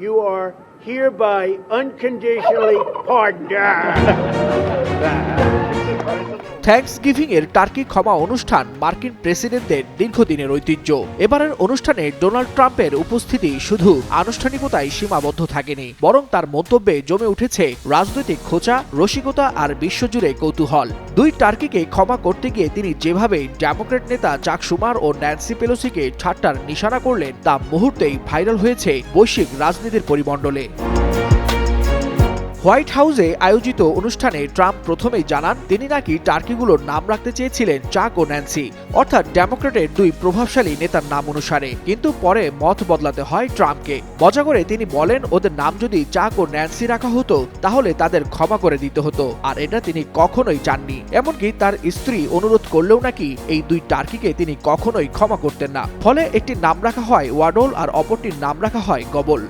you are hereby unconditionally pardoned. Thanksgiving এর turkey ক্ষমা অনুষ্ঠান মার্কিন প্রেসিডেন্টদের দীর্ঘদিনের ঐতিহ্য। এবারের অনুষ্ঠানে ডোনাল্ড ট্রাম্পের উপস্থিতি শুধু আনুষ্ঠানিকতায় সীমাবদ্ধ থাকেনি, বরং তার মন্তব্যে জমে উঠেছে রাজনৈতিক খোঁচা, রসিকতা আর বিশ্বজুড়ে কৌতূহল। দুই টার্কিকে ক্ষমা করতে গিয়ে তিনি যেভাবে ডেমোক্রেট নেতা চাক সুমার ও ন্যান্সি পেলোসিকে ঠাট্টার নিশানা করলেন, তা মুহূর্তেই ভাইরাল হয়েছে বৈশ্বিক রাজনীতির পরিমণ্ডলে। হোয়াইট হাউসে আয়োজিত অনুষ্ঠানে ট্রাম্প প্রথমেই জানান, তিনি নাকি টার্কিগুলোর নাম রাখতে চেয়েছিলেন চাক ও ন্যান্সি। অর্থাৎ ডেমোক্রেটের দুই প্রভাবশালী নেতার নাম অনুসারে। কিন্তু পরে মত বদলাতে হয় ট্রাম্পকে। মজা করে তিনি বলেন, ওদের নাম যদি চাক ও ন্যান্সি রাখা হতো, তাহলে তাদের ক্ষমা করে দিতে হতো। আর এটা তিনি কখনোই চাননি। এমনকি তার স্ত্রী অনুরোধ করলেও নাকি এই দুই টার্কিকে তিনি কখনোই ক্ষমা করতেন না। ফলে একটি নাম রাখা হয় ওয়াডল আর অপরটির নাম রাখা হয় গবল।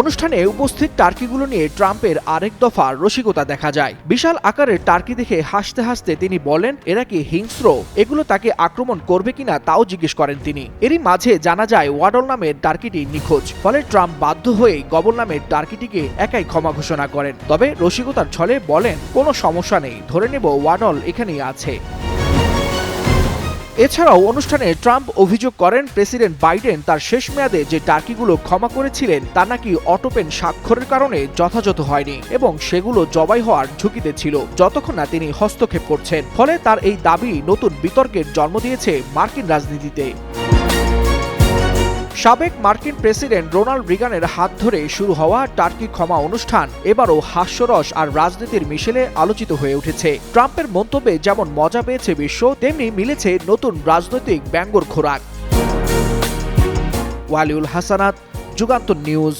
অনুষ্ঠানে উপস্থিত টার্কিগুলো নিয়ে ট্রাম্পের আরেক দফা রসিকতা দেখা যায়। বিশাল আকারের টার্কি দেখে হাসতে হাসতে তিনি বলেন, এরা কি হিংস্র? এগুলো তাকে আক্রমণ করবে কিনা তাও জিজ্ঞেস করেন তিনি। এরই মাঝে জানা যায়, ওয়াডল নামের টার্কিটি নিখোঁজ। ফলে ট্রাম্প বাধ্য হয়ে গবল নামের টার্কিটিকে একাই ক্ষমা ঘোষণা করেন। তবে রসিকতার ছলে বলেন, কোনো সমস্যা নেই। ধরে নেব ওয়াডল এখানেই আছে। এছাড়াও অনুষ্ঠানে ট্রাম্প অভিযোগ করেন, প্রেসিডেন্ট বাইডেন তার শেষ মেয়াদে যে টার্কিগুলো ক্ষমা করেছিলেন, তা নাকি অটোপেন স্বাক্ষরের কারণে যথাযথ হয়নি এবং সেগুলো জবাই হওয়ার ঝুঁকিতে ছিল, যতক্ষণ না তিনি হস্তক্ষেপ করছেন। ফলে তার এই দাবি নতুন বিতর্কের জন্ম দিয়েছে মার্কিন রাজনীতিতে। সাবেক মার্কিন প্রেসিডেন্ট রোনাল্ড রিগানের হাত ধরে শুরু হওয়া টার্কি ক্ষমা অনুষ্ঠান এবারও হাস্যরস আর রাজনীতির মিশেলে আলোচিত হয়ে উঠেছে। ট্রাম্পের মন্তব্যে যেমন মজা পেয়েছে বিশ্ব, তেমনি মিলেছে নতুন রাজনৈতিক ব্যঙ্গর খোরাক। ওয়ালিউল হাসানাত, যুগান্তর নিউজ।